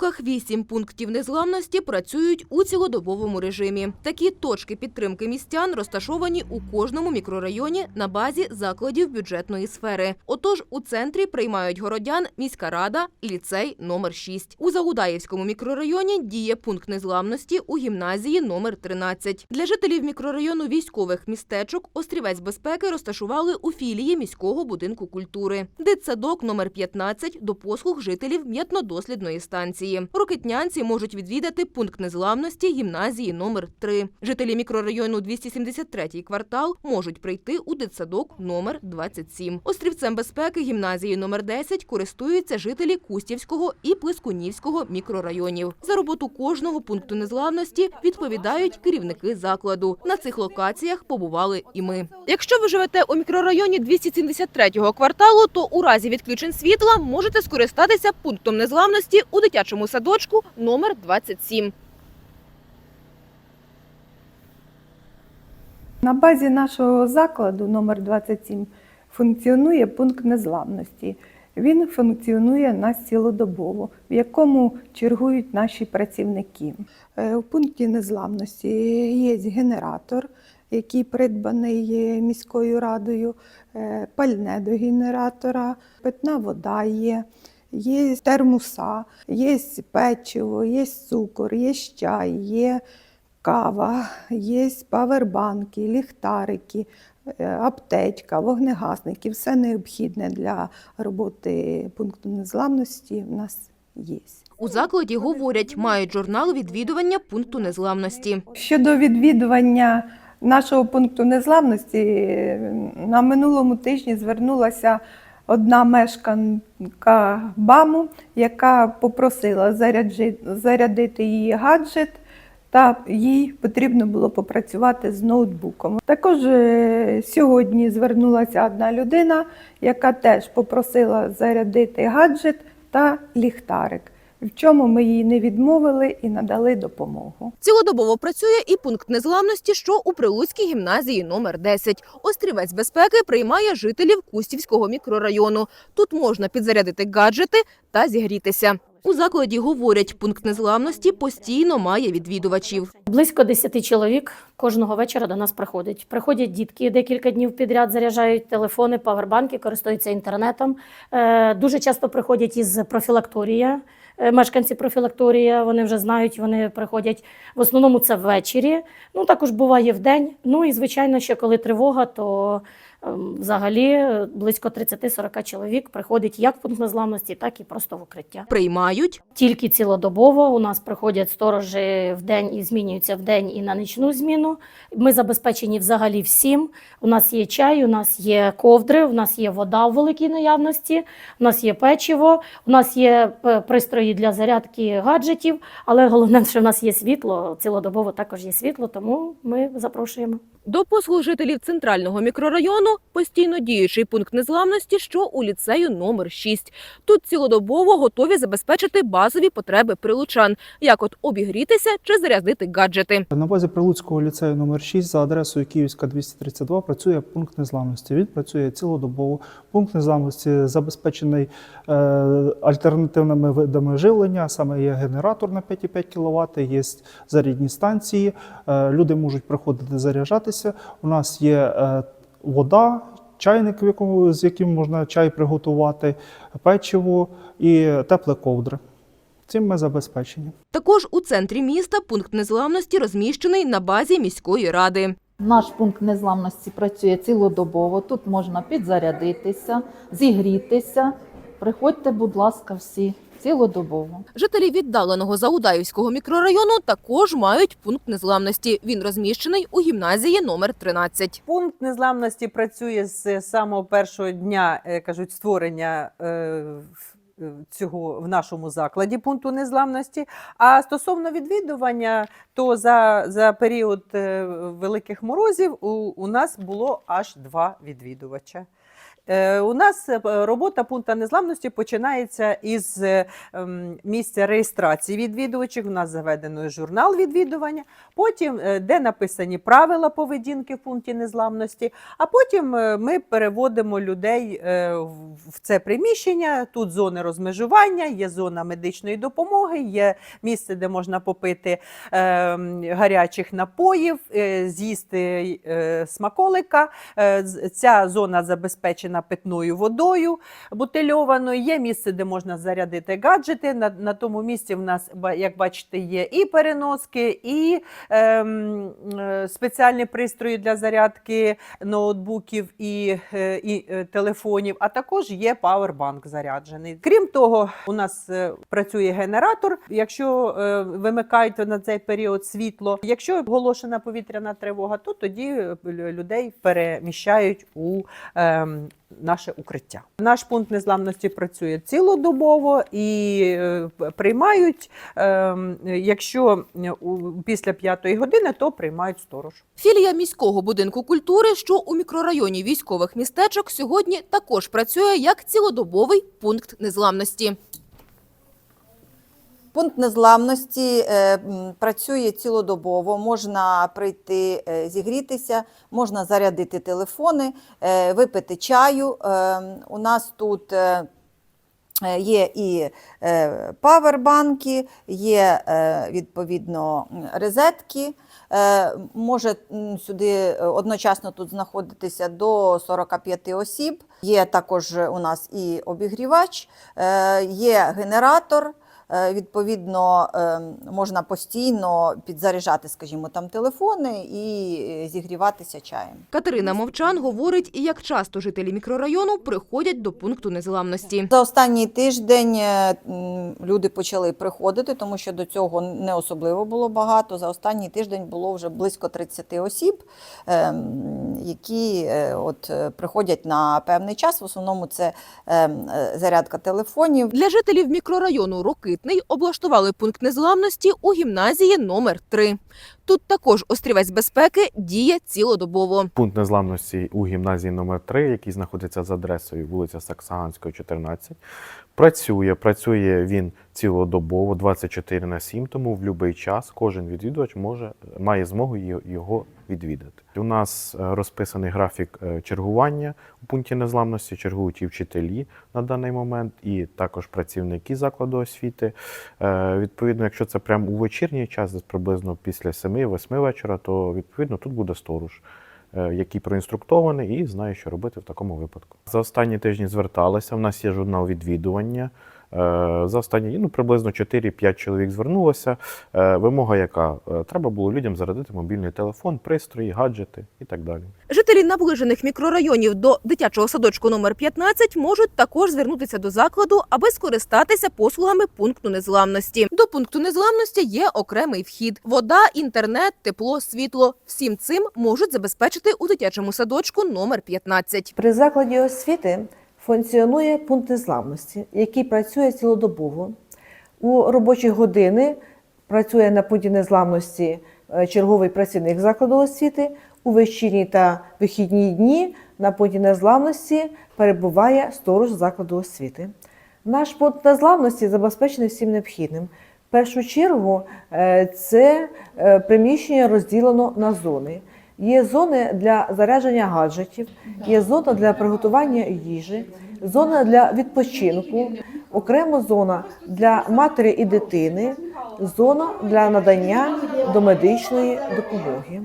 Прилуках вісім пунктів незламності працюють у цілодобовому режимі. Такі точки підтримки містян розташовані у кожному мікрорайоні на базі закладів бюджетної сфери. Отож, у центрі приймають городян міська рада, ліцей номер 6. У Загудаївському мікрорайоні діє пункт незламності у гімназії номер 13. Для жителів мікрорайону військових містечок острівець безпеки розташували у філії міського будинку культури. Дитсадок номер 15 до послуг жителів м'ятнодослідної станції. Рокетнянці можуть відвідати пункт незламності гімназії номер 3. Жителі мікрорайону 273 квартал можуть прийти у дитсадок номер 27. Острівцем безпеки гімназії номер 10 користуються жителі Кустівського і Плескунівського мікрорайонів. За роботу кожного пункту незламності відповідають керівники закладу. На цих локаціях побували і ми. Якщо ви живете у мікрорайоні 273 кварталу, то у разі відключень світла можете скористатися пунктом незламності у дитячому садочку номер 27. На базі нашого закладу номер 27 функціонує пункт незламності. Він функціонує на цілодобово, в якому чергують наші працівники. Е, У пункті незламності є генератор, який придбаний міською радою, е, пальне до генератора, питна вода є. Є термуса, є печиво, є цукор, є чай, є кава, є павербанки, ліхтарики, е, аптечка, вогнегасники. Все необхідне для роботи пункту незламності в нас є. У закладі говорять, мають журнал відвідування пункту незламності. Щодо відвідування нашого пункту незламності, на минулому тижні звернулася одна мешканка БАМу, яка попросила зарядити її гаджет. Та їй потрібно було попрацювати з ноутбуком. Також е, сьогодні звернулася одна людина, яка теж попросила зарядити гаджет та ліхтарик, в чому ми їй не відмовили і надали допомогу. Цілодобово працює і пункт незламності, що у Прилуцькій гімназії номер 10. Острівець безпеки приймає жителів Кустівського мікрорайону. Тут можна підзарядити гаджети та зігрітися. У закладі говорять, пункт незламності постійно має відвідувачів. Близько 10 чоловік кожного вечора до нас приходять. Приходять дітки декілька днів підряд, заряджають телефони, павербанки, користуються інтернетом. Е, Дуже часто приходять із профілакторія. Е, Мешканці профілакторія вони вже знають, вони приходять в основному це ввечері. Ну також буває в день. Ну і звичайно, що коли тривога, то взагалі е, близько 30-40 чоловік приходить як в пункт незламності, так і просто в укриття. Приймають Тільки цілодобово у нас приходять сторожі в день і змінюються в день і на нічну зміну. Ми забезпечені взагалі всім. У нас є чай, у нас є ковдри, у нас є вода в великій наявності, у нас є печиво, у нас є е, пристрої для зарядки гаджетів. Але головне, що в нас є світло. Цілодобово також є світло, тому ми запрошуємо. до послуг жителів центрального мікрорайону постійно діючий пункт незламності, що у ліцею номер 6. Тут цілодобово готові забезпечити базові потреби прилучан, як от обігрітися чи зарядити гаджети. На базі Прилуцького ліцею номер 6 за адресою Київська 232 працює пункт незламності. Він працює цілодобово. Пункт незламності забезпечений е, альтернативними видами живлення. Саме є генератор на 5,5 кВт, є зарядні станції. Е, люди можуть приходити заряджатися. У нас є е, вода. Чайник, з яким можна чай приготувати, печиво і тепле ковдри. Цим ми забезпечені. Також у центрі міста пункт незламності розміщений на базі міської ради. Наш пункт незламності працює цілодобово. Тут можна підзарядитися, зігрітися. Приходьте, будь ласка, всі цілодобово. Жителі віддаленого Заудаївського мікрорайону також мають пункт незламності. Він розміщений у гімназії номер 13. Пункт незламності працює з самого першого дня, е, кажуть, створення е, е, цього в нашому закладі пункту незламності. А стосовно відвідування, то за, за період великих морозів у, у нас було аж два відвідувача. Е, У нас е, робота пункту незламності починається із е, ем, місця реєстрації відвідувачів. У нас заведено журнал відвідування, потім, де написані правила поведінки в пункті незламності. А потім ми переводимо людей в це приміщення. Тут зони розмежування, є зона медичної допомоги, є місце, де можна попити е, гарячих напоїв, з'їсти смаколика. Ця зона забезпечена питною водою бутильованою. Є місце, де можна зарядити гаджети. На, на тому місці в нас, як бачите, є і переноски, і ем, е, спеціальні пристрої для зарядки ноутбуків і, е, і е, телефонів, а також є павербанк заряджений. Крім того, у нас е, працює генератор. Якщо е, вимикають на цей період світло, якщо оголошена повітряна тривога, то тоді е, людей переміщають у ем, наше укриття. Наш пункт незламності працює цілодобово і е, приймають, ем, якщо е, після п'ятої години, то приймають сторож. Філія міського будинку культури, що у мікрорайоні військових містечок, сьогодні також працює як цілодобовий пункт незламності. Пункт незламності е, працює цілодобово. Можна прийти е, зігрітися, можна зарядити телефони, е, випити чаю. У нас тут є і павербанки, є відповідно розетки. Може сюди одночасно тут знаходитися до 45 осіб. Є також у нас і обігрівач, є генератор. Е, Відповідно, е, можна постійно підзаряджати, скажімо, там телефони і е, зігріватися чаєм. Катерина Мовчан говорить, як часто жителі мікрорайону приходять до пункту незламності. За останній тиждень люди почали приходити, тому що до цього не особливо було багато. За останній тиждень було вже близько 30 осіб, які от приходять на певний час. В основному це зарядка телефонів. Для жителів мікрорайону Рокитний облаштували пункт незламності у гімназії номер 3 Тут також острівець безпеки діє цілодобово. Пункт незламності у гімназії номер 3 який знаходиться за адресою вулиця Саксаганської, 14. Працює, працює він цілодобово, 24 на 7, тому в будь-який час кожен відвідувач може, має змогу його- відвідати. У нас е, розписаний графік е, чергування у пункті незламності, чергують і вчителі на даний момент, і також працівники закладу освіти. Е, Відповідно, якщо це прямо у вечірній час, десь приблизно після 7-8 вечора, то відповідно тут буде сторож, е, який проінструктований і знає, що робити в такому випадку. За останні тижні зверталися. У нас є журнал відвідування. Е, За останні ну, приблизно 4-5 чоловік звернулося. Е, Вимога яка? Е, Треба було людям зарядити мобільний телефон, пристрої, гаджети і так далі. Жителі наближених мікрорайонів до дитячого садочку номер 15 можуть також звернутися до закладу, аби скористатися послугами пункту незламності. До пункту незламності є окремий вхід: вода, інтернет, тепло, світло. Всім цим можуть забезпечити у дитячому садочку номер 15. При закладі освіти функціонує пункт незламності, який працює цілодобово. У робочі години працює на пункті незламності е, черговий працівник закладу освіти. У вечірні та вихідні дні на пункті незламності перебуває сторож закладу освіти. Наш пункт незламності забезпечений всім необхідним. В першу чергу е, це е, приміщення розділено на зони. Є зони для зарядження гаджетів, є зона для приготування їжі, зона для відпочинку, окрема зона для матері і дитини, зона для надання домедичної допомоги.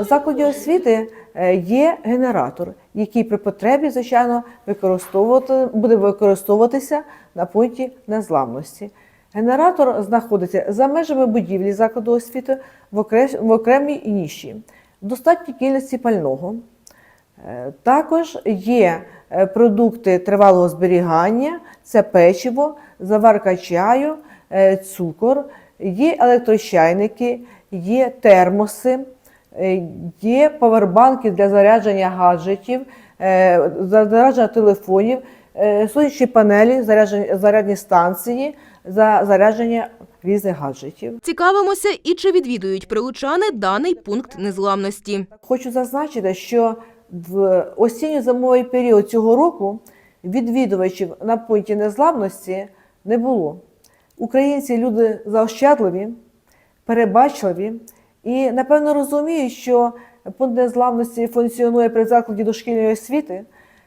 В закладі освіти е, є генератор, який при потребі, звичайно, використовувати, буде використовуватися на пункті незламності. Генератор знаходиться за межами будівлі закладу освіти в окремій ніші, достатній кількості пального. Е, Також є е, продукти тривалого зберігання, це печиво, заварка чаю, е, цукор, є електрочайники, є термоси, є павербанки для зарядження гаджетів, зарядження телефонів, сонячні панелі, зарядні станції за зарядження різних гаджетів. Цікавимося і чи відвідують прилучани даний пункт незламності. Хочу зазначити, що в осінньо-зимовий період цього року відвідувачів на пункті незламності не було. Українці люди заощадливі, перебачливі і, напевно, розуміють, що пункт незламності функціонує при закладі дошкільної освіти.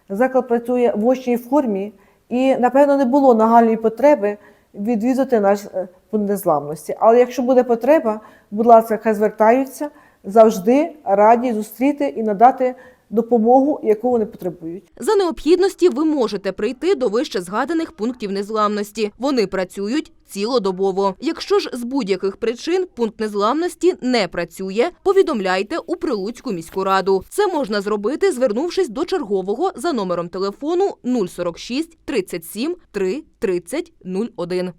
Заклад працює в очній формі, і, напевно, не було нагальної потреби відвідати наш е, пункт незламності. Але якщо буде потреба, будь ласка, хай звертаються завжди раді зустріти і надати допомогу, яку вони потребують. За необхідності ви можете прийти до вище згаданих пунктів незламності. Вони працюють цілодобово. Якщо ж з будь-яких причин пункт незламності не працює, повідомляйте у Прилуцьку міську раду. Це можна зробити, звернувшись до чергового за номером телефону 046 37 3 30 01.